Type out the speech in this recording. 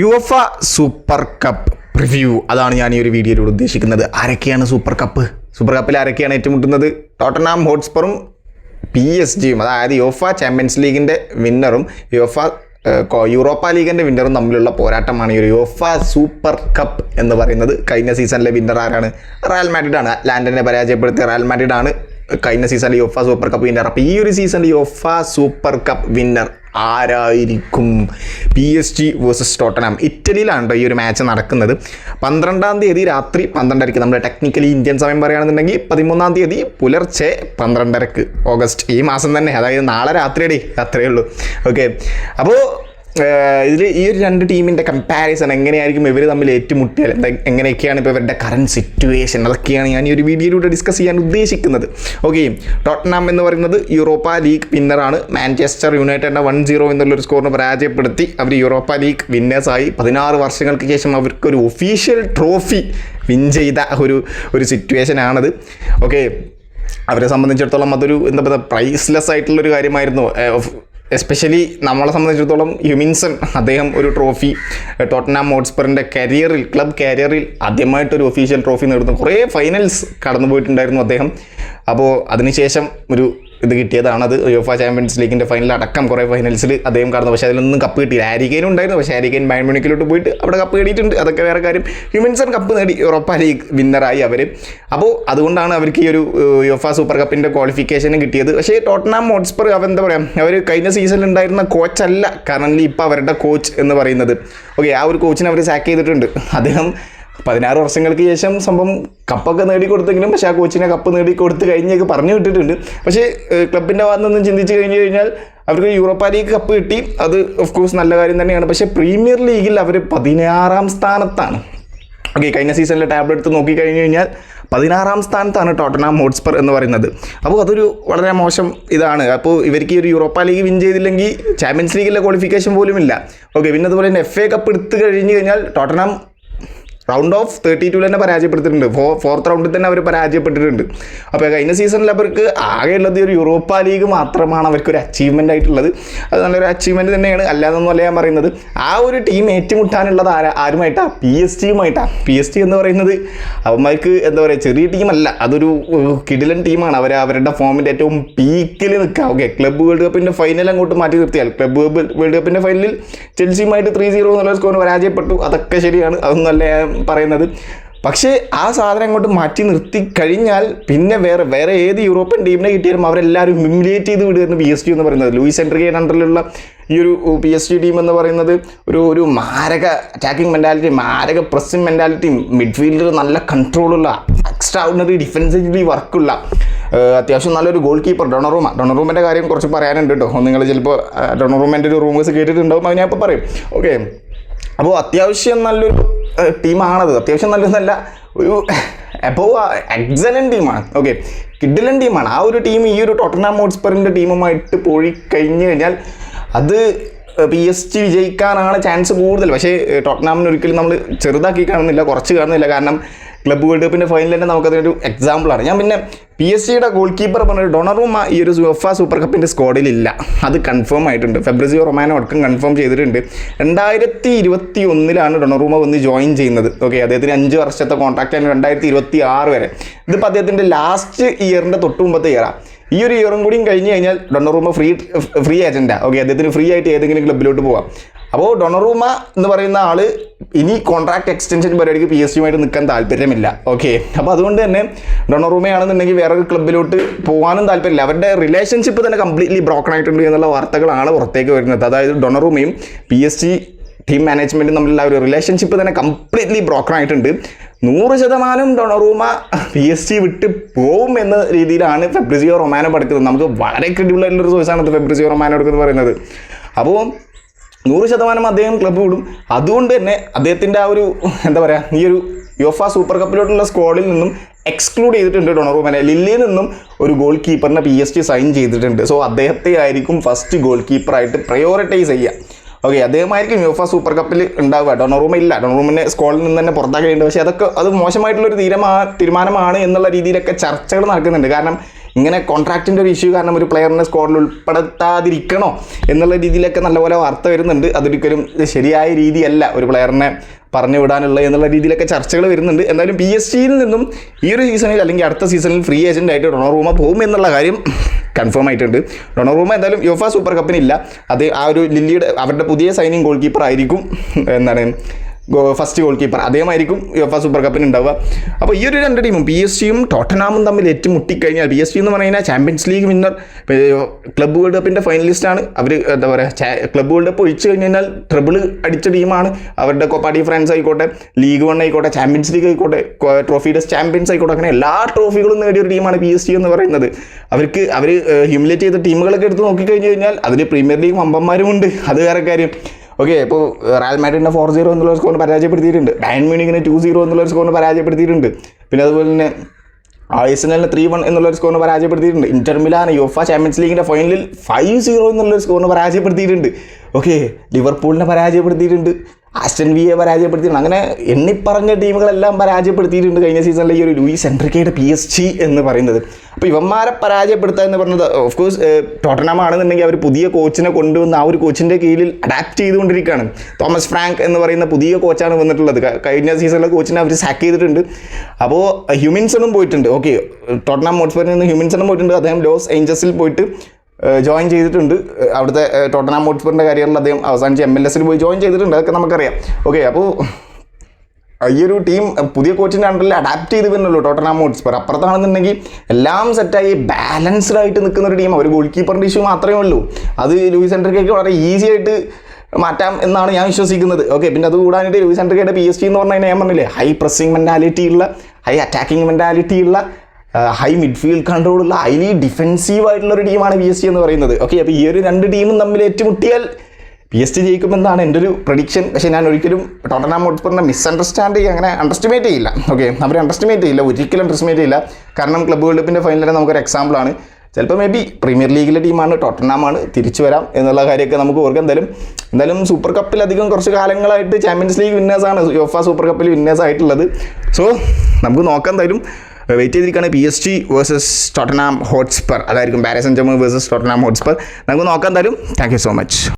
UEFA super cup preview. അതാണ് ഞാൻ ഈ ഒരു വീഡിയോയിലൂടെ ഉദ്ദേശിക്കുന്നത്. ആരൊക്കെയാണ് സൂപ്പർ കപ്പ്? സൂപ്പർ കപ്പിൽ ആരൊക്കെയാണ് ഏറ്റുമുട്ടുന്നത്? ടോട്ടനാം ഹോട്ട്സ്പറും പി എസ് ജിയും അതായത് യോഫ ചാമ്പ്യൻസ് ലീഗിന്റെ വിന്നറും യോഫ യൂറോപ്പ ലീഗിന്റെ വിന്നറും തമ്മിലുള്ള പോരാട്ടമാണ് ഈ ഒരു യോഫ സൂപ്പർ കപ്പ് എന്ന് പറയുന്നത്. കഴിഞ്ഞ സീസണിലെ വിന്നർ ആരാണ്? റയൽ മാഡ്രിഡ് ആണ് ലാൻഡനെ പരാജയപ്പെടുത്തിയ റയൽ മാഡ്രിഡ് ആണ് കഴിഞ്ഞ സീസണിൽ യോഫ സൂപ്പർ കപ്പ് വിന്നർ അപ്പോൾ ഈ ഒരു സീസണിൽ യോഫ സൂപ്പർ കപ്പ് വിന്നർ ആരായിരിക്കും? P S G versus Tottenham ഇറ്റലിയിലാണ് ഈ ഒരു മാച്ച് നടക്കുന്നത്. പന്ത്രണ്ടാം തീയതി രാത്രി പന്ത്രണ്ടരയ്ക്ക് നമ്മൾ ടെക്നിക്കലി ഇന്ത്യൻ സമയം പറയുകയാണെന്നുണ്ടെങ്കിൽ പതിമൂന്നാം തീയതി പുലർച്ചെ പന്ത്രണ്ടരക്ക്. ഓഗസ്റ്റ് ഈ മാസം തന്നെ. അതായത് നാളെ രാത്രിയുടെ. അത്രയേ ഉള്ളൂ. ഓക്കെ അപ്പോൾ ഇതിൽ ഈ ഒരു രണ്ട് ടീമിന്റെ കമ്പാരിസൺ എങ്ങനെയായിരിക്കും ഇവർ തമ്മിൽ ഏറ്റുമുട്ടിയാൽ എങ്ങനെയൊക്കെയാണ് ഇപ്പോൾ ഇവരുടെ കറണ്ട് സിറ്റുവേഷൻ അതൊക്കെയാണ് ഞാൻ ഈ ഒരു വീഡിയോയിലൂടെ ഡിസ്കസ് ചെയ്യാൻ ഉദ്ദേശിക്കുന്നത്. ഓക്കെ ടോട്ടനാം എന്ന് പറയുന്നത് യൂറോപ്പ ലീഗ് വിന്നറാണ് മാഞ്ചസ്റ്റർ യുണൈറ്റഡിനെ വൺ സീറോ എന്നുള്ളൊരു സ്കോറിന് പരാജയപ്പെടുത്തി. അവർ യൂറോപ്പ ലീഗ് വിന്നേഴ്സായി പതിനാറ് വർഷങ്ങൾക്ക് ശേഷം അവർക്കൊരു ഒഫീഷ്യൽ ട്രോഫി വിൻ ചെയ്ത ഒരു ഒരു സിറ്റുവേഷനാണത് ഓക്കെ അവരെ സംബന്ധിച്ചിടത്തോളം അതൊരു എന്താ പറയുക പ്രൈസ്ലെസ് ആയിട്ടുള്ളൊരു കാര്യമായിരുന്നു. എസ്പെഷ്യലി നമ്മളെ സംബന്ധിച്ചിടത്തോളം ഹ്യൂമിൻസൺ അദ്ദേഹം ഒരു ട്രോഫി ടോട്ടനാം ഹോട്ട്സ്പറിന്റെ കരിയറിൽ ക്ലബ് കരിയറിൽ ആദ്യമായിട്ടൊരു ഒഫീഷ്യൽ ട്രോഫി നേടുന്നു. കുറേ ഫൈനൽസ് കടന്നു പോയിട്ടുണ്ടായിരുന്നു അദ്ദേഹം. അപ്പോൾ അതിനുശേഷം ഒരു ഇത് കിട്ടിയതാണ്. അത് യോഫ ചാമ്പ്യൻസ് ലീഗിന്റെ ഫൈനൽ അടക്കം കുറേ ഫൈനൽസിൽ അദ്ദേഹം കടന്നു. പക്ഷേ അതിലൊന്നും കപ്പ് കിട്ടിയില്ല. ആരിക്കൈനും ഉണ്ടായിരുന്നു. പക്ഷേ ആരിക്കൈൻ ബാൻമണിക്കിലോട്ട് പോയിട്ട് അവിടെ കപ്പ് നേടിയിട്ടുണ്ട്. അതൊക്കെ വേറെ കാര്യം. ഹ്യൂമൻസൺ കപ്പ് നേടി യൂറോപ്പ ലീഗ് വിന്നറായി അവർ അപ്പോൾ അതുകൊണ്ടാണ് അവർക്ക് ഈ ഒരു യോഫ സൂപ്പർ കപ്പിന്റെ ക്വാളിഫിക്കേഷനും കിട്ടിയത്. പക്ഷേ ടോട്ടനാം ഹോട്ട്സ്പർ അവർ എന്താ പറയുക അവർ കഴിഞ്ഞ സീസണിൽ ഉണ്ടായിരുന്ന കോച്ചല്ല കറന്റ് ഇപ്പോൾ അവരുടെ കോച്ച് എന്ന് പറയുന്നത്. ഓക്കെ ആ ഒരു കോച്ചിനെ അവർ സാക്ക് ചെയ്തിട്ടുണ്ട്. അദ്ദേഹം പതിനാറ് വർഷങ്ങൾക്ക് ശേഷം സംഭവം കപ്പൊക്കെ നേടിക്കൊടുത്തെങ്കിലും പക്ഷേ ആ കോച്ചിനെ കപ്പ് നേടിക്കൊടുത്ത് കഴിഞ്ഞൊക്കെ പറഞ്ഞു വിട്ടിട്ടുണ്ട്. പക്ഷേ ക്ലബിന്റെ ഭാഗത്ത് ചിന്തിച്ച് കഴിഞ്ഞ് കഴിഞ്ഞാൽ അവർക്ക് യൂറോപ്പ ലീഗ് കപ്പ് കിട്ടി. അത് ഓഫ് കോഴ്സ് നല്ല കാര്യം തന്നെയാണ്. പക്ഷേ പ്രീമിയർ ലീഗിൽ അവർ പതിനാറാം സ്ഥാനത്താണ്. ഓക്കെ കഴിഞ്ഞ സീസണിലെ ടാബ് എടുത്ത് നോക്കിക്കഴിഞ്ഞ് കഴിഞ്ഞാൽ പതിനാറാം സ്ഥാനത്താണ് ടോട്ടനാം ഹോട്ട്സ്പർ എന്ന് പറയുന്നത്. അപ്പോൾ അതൊരു വളരെ മോശം ഇതാണ്. അപ്പോൾ ഇവർക്ക് ഈ ഒരു യൂറോപ്പ ലീഗ് വിൻ ചെയ്തില്ലെങ്കിൽ ചാമ്പ്യൻസ് ലീഗിലെ ക്വാളിഫിക്കേഷൻ പോലും ഇല്ല ഓക്കെ പിന്നെ അതുപോലെ തന്നെ എഫ് എ കപ്പ് എടുത്തു കഴിഞ്ഞ് കഴിഞ്ഞാൽ ടോട്ടനാം റൗണ്ട് ഓഫ് തേർട്ടി ടൂവിൽ തന്നെ പരാജയപ്പെടുത്തിയിട്ടുണ്ട് ഫോ ഫോർത്ത് റൗണ്ടിൽ തന്നെ അവർ പരാജയപ്പെട്ടിട്ടുണ്ട്. അപ്പോൾ കഴിഞ്ഞ സീസണിൽ അവർക്ക് ആകെ ആകെയുള്ളത് ഒരു യൂറോപ്പ ലീഗ് മാത്രമാണ് അവർക്ക് ഒരു അച്ചീവ്മെന്റ് ആയിട്ടുള്ളത്. അത് നല്ലൊരു അച്ചീവ്മെന്റ് തന്നെയാണ്. അല്ലാതൊന്നും അല്ല ഞാൻ പറയുന്നത്. ആ ഒരു ടീം ഏറ്റുമുട്ടാനുള്ളത് ആരാ ആരുമായിട്ടാണ് പി എസ് ടിയുമായിട്ടാണ് പി എസ് ടി എന്ന് പറയുന്നത് അവന്മാർക്ക് എന്താ പറയുക ചെറിയ ടീമല്ല അതൊരു കിടിലൻ ടീമാണ് അവർ അവരുടെ ഫോമിന്റെ ഏറ്റവും പീക്കിൽ നിൽക്കുക ഓക്കെ ക്ലബ്ബ് വേൾഡ് കപ്പിന്റെ ഫൈനൽ അങ്ങോട്ട് മാറ്റി നിർത്തിയാൽ. ക്ലബ്ബ് വേൾഡ് കപ്പിന്റെ ഫൈനലിൽ ചെൽസിയുമായിട്ട് ത്രീ സീറോ എന്നുള്ള സ്കോറിന് പരാജയപ്പെട്ടു. അതൊക്കെ ശരിയാണ്. അതൊന്നും അല്ല പറയുന്നത്. പക്ഷേ ആ സാധനം അങ്ങോട്ട് മാറ്റി നിർത്തി കഴിഞ്ഞാൽ പിന്നെ വേറെ വേറെ ഏത് യൂറോപ്യൻ ടീമിനെ കിട്ടിയാലും അവരെല്ലാവരും ഹ്യൂമിലേറ്റ് ചെയ്ത് വിടുകയായിരുന്നു പി എസ് ടി എന്ന് പറയുന്നത്. ലൂയിസ് എൻട്രിഗേൻ അണ്ടറിലുള്ള ഈ ഒരു പി എസ് ടി ടീം എന്ന് പറയുന്നത് ഒരു ഒരു മാരക അറ്റാക്കിംഗ് മെന്റാലിറ്റി മാരക പ്രസ്സിംഗ് മെന്റാലിറ്റി മിഡ്ഫീൽഡിൽ നല്ല കൺട്രോളുള്ള എക്സ്ട്രാ ഓർഡിനറി ഡിഫൻസീവ്ലി വർക്കുള്ള അത്യാവശ്യം നല്ലൊരു ഗോൾ കീപ്പർ ഡൊണറൂമ ഡൊണറൂമിന്റെ കാര്യം കുറച്ച് പറയാനുണ്ട് കേട്ടോ. നിങ്ങൾ ചിലപ്പോൾ ഡൊണറൂമിന്റെ ഒരു റൂമേഴ്സ് കേട്ടിട്ടുണ്ടാവും. അത് ഞാൻ ഇപ്പോൾ പറയും. ഓക്കെ അപ്പോൾ അത്യാവശ്യം നല്ലൊരു ടീമാണത്. അത്യാവശ്യം നല്ലതല്ല ഒരു അപ്പോൾ എക്സലന്റ് ടീമാണ്. ഓക്കെ കിഡിലൻ ടീമാണ്. ആ ഒരു ടീം ഈ ഒരു ടോട്ടനാം ഹോട്ട്സ്പറിന്റെ ടീമുമായിട്ട് പോയി കഴിഞ്ഞു കഴിഞ്ഞാൽ അത് പി എസ് ജി വിജയിക്കാനാണ് ചാൻസ് കൂടുതൽ. പക്ഷേ ടോട്ടനാമിന് ഒരിക്കലും നമ്മൾ ചെറുതാക്കി കാണുന്നില്ല കുറച്ച് കാണുന്നില്ല. കാരണം ക്ലബ്ബ് വേൾഡ് കപ്പിന്റെ ഫൈനൽ തന്നെ നമുക്കതൊരു എക്സാമ്പിളാണ് ഞാൻ പിന്നെ പി എസ് സിയുടെ ഗോൾ കീപ്പർ പറഞ്ഞ ഡൊണറുമ ഈ ഒരു സുഫ സൂപ്പർ കപ്പിന്റെ സ്ക്വാഡിലില്ല അത് കൺഫേം ആയിട്ടുണ്ട്. ഫെബ്രസിയോ റൊമാനോ അടക്കം കൺഫേം ചെയ്തിട്ടുണ്ട്. രണ്ടായിരത്തി ഇരുപത്തി ഒന്നിലാണ് ഡൊണറൂമ വന്ന് ജോയിൻ ചെയ്യുന്നത്. ഓക്കെ അദ്ദേഹത്തിന് അഞ്ച് വർഷത്തെ കോൺട്രാക്റ്റ് ആണ് രണ്ടായിരത്തി ഇരുപത്തി ആറ് വരെ ഇതിപ്പോൾ അദ്ദേഹത്തിന്റെ ലാസ്റ്റ് ഇയറിന്റെ തൊട്ട് മുമ്പത്തെ ഇയറാണ് ഈ ഒരു ഇയറും കൂടിയും കഴിഞ്ഞ് കഴിഞ്ഞാൽ ഡൊണറൂമ ഫ്രീ ഫ്രീ ഏജന്റാണ് ഓക്കെ അദ്ദേഹത്തിന് ഫ്രീ ആയിട്ട് ഏതെങ്കിലും ക്ലബിലോട്ട് പോവാം. അപ്പോൾ ഡൊണറൂമ എന്ന് പറയുന്ന ആൾ ഇനി കോൺട്രാക്ട് എക്സ്റ്റൻഷൻ പരിപാടിക്ക് പി എസ് യുമായിട്ട് നിൽക്കാൻ താല്പര്യമില്ല. ഓക്കെ അപ്പോൾ അതുകൊണ്ട് തന്നെ ഡൊണറൂമയാണെന്നുണ്ടെങ്കിൽ വേറൊരു ക്ലബിലോട്ട് പോകാനും താല്പര്യമില്ല. അവരുടെ റിലേഷൻഷിപ്പ് തന്നെ കംപ്ലീറ്റ്ലി ബ്രോക്കൺ ആയിട്ടുണ്ട് എന്നുള്ള വാർത്തകളാണ് പുറത്തേക്ക് വരുന്നത്. അതായത് ഡൊണറൂമയും പി എസ് ജി ടീം മാനേജ്മെന്റും തമ്മിലുള്ള ഒരു റിലേഷൻഷിപ്പ് തന്നെ കംപ്ലീറ്റ്ലി ബ്രോക്കൺ ആയിട്ടുണ്ട്. നൂറ് ശതമാനം ഡൊണറൂമ പി എസ് ജി വിട്ട് പോവും എന്ന രീതിയിലാണ് ഫെബ്രിസിയോ റൊമാനോ പഠിക്കുന്നത്. നമുക്ക് വളരെ ക്രെഡിബിൾ ആയിട്ടുള്ള ഒരു സോഴ്സാണ് ഫെബ്രിസിയോ റൊമാനോ എടുക്കുന്നത് പറയുന്നത്. അപ്പോൾ നൂറ് ശതമാനം അദ്ദേഹം ക്ലബ്ബ് വിടും. അതുകൊണ്ട് തന്നെ അദ്ദേഹത്തിന്റെ ആ ഒരു എന്താ പറയുക ഈ ഒരു യോഫ സൂപ്പർ കപ്പിലോട്ടുള്ള സ്ക്വാഡിൽ നിന്നും എക്സ്ക്ലൂഡ് ചെയ്തിട്ടുണ്ട് ഡൊണറൂമനെ ലില്ലിയിൽ നിന്നും ഒരു ഗോൾ കീപ്പറിനെ പി എസ് ടി സൈൻ ചെയ്തിട്ടുണ്ട്. സോ അദ്ദേഹത്തെ ആയിരിക്കും ഫസ്റ്റ് ഗോൾ കീപ്പറായിട്ട് പ്രയോറിറ്റൈസ് ചെയ്യുക. ഓക്കെ അദ്ദേഹമായിരിക്കും യോഫ സൂപ്പർ കപ്പിൽ ഉണ്ടാവുക. ഡൊണറൂമ ഇല്ല. ഡൊണറൂമിനെ സ്കോളിൽ നിന്ന് തന്നെ പുറത്താക്കേണ്ടത് പക്ഷേ അതൊക്കെ അത് മോശമായിട്ടുള്ളൊരു തീരുമാ തീരുമാനമാണ് എന്നുള്ള രീതിയിലൊക്കെ ചർച്ചകൾ നടക്കുന്നുണ്ട്. കാരണം ഇങ്ങനെ കോൺട്രാക്റ്റിന്റെ ഒരു ഇഷ്യൂ കാരണം ഒരു പ്ലെയറിനെ സ്ക്വാഡിൽ ഉൾപ്പെടുത്താതിരിക്കണോ എന്നുള്ള രീതിയിലൊക്കെ നല്ലപോലെ വാർത്ത വരുന്നുണ്ട്. അതൊരിക്കലും ശരിയായ രീതിയല്ല ഒരു പ്ലെയറിനെ പറഞ്ഞു വിടാനുള്ള എന്നുള്ള രീതിയിലൊക്കെ ചർച്ചകൾ വരുന്നുണ്ട്. എന്തായാലും പി എസ് ജിയിൽ നിന്നും ഈ ഒരു സീസണിൽ അല്ലെങ്കിൽ അടുത്ത സീസണിൽ ഫ്രീ ഏജന്റ് ആയിട്ട് ഡൊണോറൂമ പോകും എന്നുള്ള കാര്യം കൺഫേം ആയിട്ടുണ്ട്. ഡൊണോറൂമ എന്തായാലും യോഫ സൂപ്പർ കപ്പിനില്ല അത് ആ ഒരു ലില്ലിയുടെ അവരുടെ പുതിയ സൈനിങ് ഗോൾ കീപ്പർ ആയിരിക്കും. എന്താണ് ഫസ്റ്റ് ഗോൾ കീപ്പർ അദ്ദേഹമായിരിക്കും യുഎഫ സൂപ്പർ കപ്പിന് ഉണ്ടാവുക. അപ്പോൾ ഈ ഒരു രണ്ട് ടീമും പി എസ് ജിയും ടോട്ടനാമും തമ്മിൽ ഏറ്റുമുട്ടിക്കഴിഞ്ഞാൽ പി എസ് ജി എന്ന് പറഞ്ഞു കഴിഞ്ഞാൽ champions league winner club world കപ്പിന്റെ ഫൈനലിസ്റ്റാണ് അവർ എന്താ പറയുക ക്ലബ്ബ് വേൾഡ് കപ്പ് ഒഴിച്ചു കഴിഞ്ഞാൽ ട്രിബിൾ അടിച്ച ടീമാണ് അവരുടെ കോപ്പാടി ഫ്രാൻസ് ആയിക്കോട്ടെ ലീഗ് വൺ ആയിക്കോട്ടെ ചാമ്പ്യൻസ് ലീഗ് ആയിക്കോട്ടെ ട്രോഫിയുടെ ചാമ്പ്യൻസ് ആയിക്കോട്ടെ അങ്ങനെ എല്ലാ ട്രോഫികളും നേടിയ ഒരു ടീമാണ് പി എസ് ജി എന്ന് പറയുന്നത്. അവർക്ക് അവർ ഹ്യൂമിലേറ്റ് ചെയ്ത ടീമുകളൊക്കെ എടുത്ത് നോക്കിക്കഴിഞ്ഞ് കഴിഞ്ഞാൽ അതിൽ പ്രീമിയർ ലീഗ് വമ്പന്മാരുമുണ്ട് അത് വേറെ കാര്യം. ഓക്കെ ഇപ്പോൾ റയൽ മാഡ്രിഡിനെ ഫോർ സീറോ എന്നുള്ള സ്കോറിന് പരാജയപ്പെടുത്തിയിട്ടുണ്ട്. ഡയൻ മ്യൂണിക്കിനെ ടു സീറോ എന്നുള്ള സ്കോറിന് പരാജയപ്പെടുത്തിയിട്ടുണ്ട്. പിന്നെ അതുപോലെ തന്നെ ആഴ്സണലിനെ ത്രീ വൺ എന്നുള്ള ഒരു സ്കോറിന് പരാജയപ്പെടുത്തിയിട്ടുണ്ട്. ഇന്റർ മിലാൻ യോഫ ചാമ്പ്യൻസ് ലീഗിന്റെ ഫൈനലിൽ ഫൈവ് സീറോ എന്നുള്ളൊരു സ്കോറിന് പരാജയപ്പെടുത്തിയിട്ടുണ്ട്. ഓക്കെ ലിവർപൂളിനെ പരാജയപ്പെടുത്തിയിട്ടുണ്ട്. ആസ്റ്റൻ വിയെ പരാജയപ്പെടുത്തിയിട്ടുണ്ട്. അങ്ങനെ എണ്ണിപ്പറഞ്ഞ ടീമുകളെല്ലാം പരാജയപ്പെടുത്തിയിട്ടുണ്ട് കഴിഞ്ഞ സീസണിലെ ഈ ഒരു ലൂയിസ് എൻട്രിക്കയുടെ പി എസ് ജി എന്ന് പറയുന്നത്. അപ്പോൾ ഇവന്മാരെ പരാജയപ്പെടുത്തുക എന്ന് പറഞ്ഞത് ഓഫ് കോഴ്സ് ടോട്ടനാം ആണെന്നുണ്ടെങ്കിൽ അവർ പുതിയ കോച്ചിനെ കൊണ്ടുവന്ന് ആ ഒരു കോച്ചിന്റെ കീഴിൽ അഡാപ്റ്റ് ചെയ്തുകൊണ്ടിരിക്കുകയാണ്. തോമസ് ഫ്രാങ്ക് എന്ന് പറയുന്ന പുതിയ കോച്ചാണ് വന്നിട്ടുള്ളത്. കഴിഞ്ഞ സീസണിലെ കോച്ചിനെ അവർ സാക്ക് ചെയ്തിട്ടുണ്ട്. അപ്പോൾ ഹ്യൂമിൻസണും പോയിട്ടുണ്ട്. ഓക്കെ ടോട്ടനാം മോട്ട്സ്പറിൽ നിന്ന് ഹ്യൂമിൻസണും പോയിട്ടുണ്ട്. അദ്ദേഹം ലോസ് ഏഞ്ചൽസിൽ പോയിട്ട് ജോയിൻ ചെയ്തിട്ടുണ്ട്. അവിടുത്തെ ടോട്ടനാം മോട്ട്സ്പറിന്റെ കരിയറിൽ അദ്ദേഹം അവസാനിച്ച് എം എൽ എസിൽ പോയി ജോയിൻ ചെയ്തിട്ടുണ്ട്. അതൊക്കെ നമുക്കറിയാം. ഓക്കെ അപ്പോൾ ഈ ഒരു ടീം പുതിയ കോച്ചിന്റെ അണ്ടറിൽ അഡാപ്റ്റ് ചെയ്ത് വരുന്നുള്ളൂ ടോട്ടനാം മോട്ട്സ്പർ അപ്പുറത്താണെന്നുണ്ടെങ്കിൽ എല്ലാം സെറ്റായി ബാലൻസ്ഡ് ആയിട്ട് നിൽക്കുന്ന ഒരു ടീം ഒരു ഗോൾ കീപ്പറിന്റെ ഇഷ്യൂ മാത്രമേ ഉള്ളൂ. അത് ലൂയിസ് എൻട്രിക്കൊക്കെ വളരെ ഈസി ആയിട്ട് മാറ്റാം എന്നാണ് ഞാൻ വിശ്വസിക്കുന്നത്. ഓക്കെ പിന്നെ അത് കൂടാനായിട്ട് ലൂയിസ് എൻഡ്രിക്കയുടെ പി എസ് ടി എന്ന് പറഞ്ഞാൽ ഞാൻ പറഞ്ഞില്ലേ? ഹൈ പ്രസ്സിങ് മെന്റാലിറ്റി ഉള്ള ഹൈ അറ്റാക്കിംഗ് മെന്റാലിറ്റി ഉള്ള ഹൈ മിഡ്ഫീൽഡ് കൺട്രോളുള്ള ഹൈലി ഡിഫെൻസീവ് ആയിട്ടുള്ള ഒരു ടീമാണ് പി എസ് ടി എന്ന് പറയുന്നത്. ഓക്കെ അപ്പോൾ ഈ ഒരു രണ്ട് ടീമും തമ്മിൽ ഏറ്റുമുട്ടിയാൽ പി എസ് ടി ജയിക്കുമെന്നാണ് എന്റെ ഒരു പ്രഡിക്ഷൻ പക്ഷേ ഞാൻ ഒരിക്കലും ടോട്ടനാം ഹോട്ട്സ്പറിനെ മിസ്അണ്ടർസ്റ്റാൻഡ് ചെയ്യുക അങ്ങനെ അണ്ടർസ്റ്റിമേറ്റ് ചെയ്യില്ല. ഓക്കെ അവർ അണ്ടർസ്റ്റിമേറ്റ് ചെയ്യില്ല. ഒരിക്കലും അണ്ടർസ്റ്റിമേറ്റ് ചെയ്യില്ല. കാരണം ക്ലബ് വേൾഡ് കപ്പിന്റെ ഫൈനലിൽ നമുക്കൊരു എക്സാമ്പിളാണ് ചിലപ്പോൾ മേ ബി പ്രീമിയർ ലീഗിലെ ടീമാണ് ടോട്ടനാമാണ് തിരിച്ചു വരാം എന്നുള്ള കാര്യമൊക്കെ നമുക്ക് ഓർക്കാം. എന്തായാലും എന്തായാലും സൂപ്പർ കപ്പിൽ അധികം കുറച്ച് കാലങ്ങളായിട്ട് ചാമ്പ്യൻസ് ലീഗ് വിന്നേഴ്സാണ് യോഫ സൂപ്പർ കപ്പിൽ വിന്നേഴ്സ് ആയിട്ടുള്ളത്. സോ നമുക്ക് നോക്കാം എന്തായാലും. വെയിറ്റ് ചെയ്തിരിക്കുകയാണ് P S G versus Tottenham Hotspur അതായിരിക്കും ബാരസൻ ജമ്മു വേഴ്സസ് ടോട്ടനാം ഹോട്ട്സ്പർ നമുക്ക് നോക്കാം എന്തായാലും. Thank you so much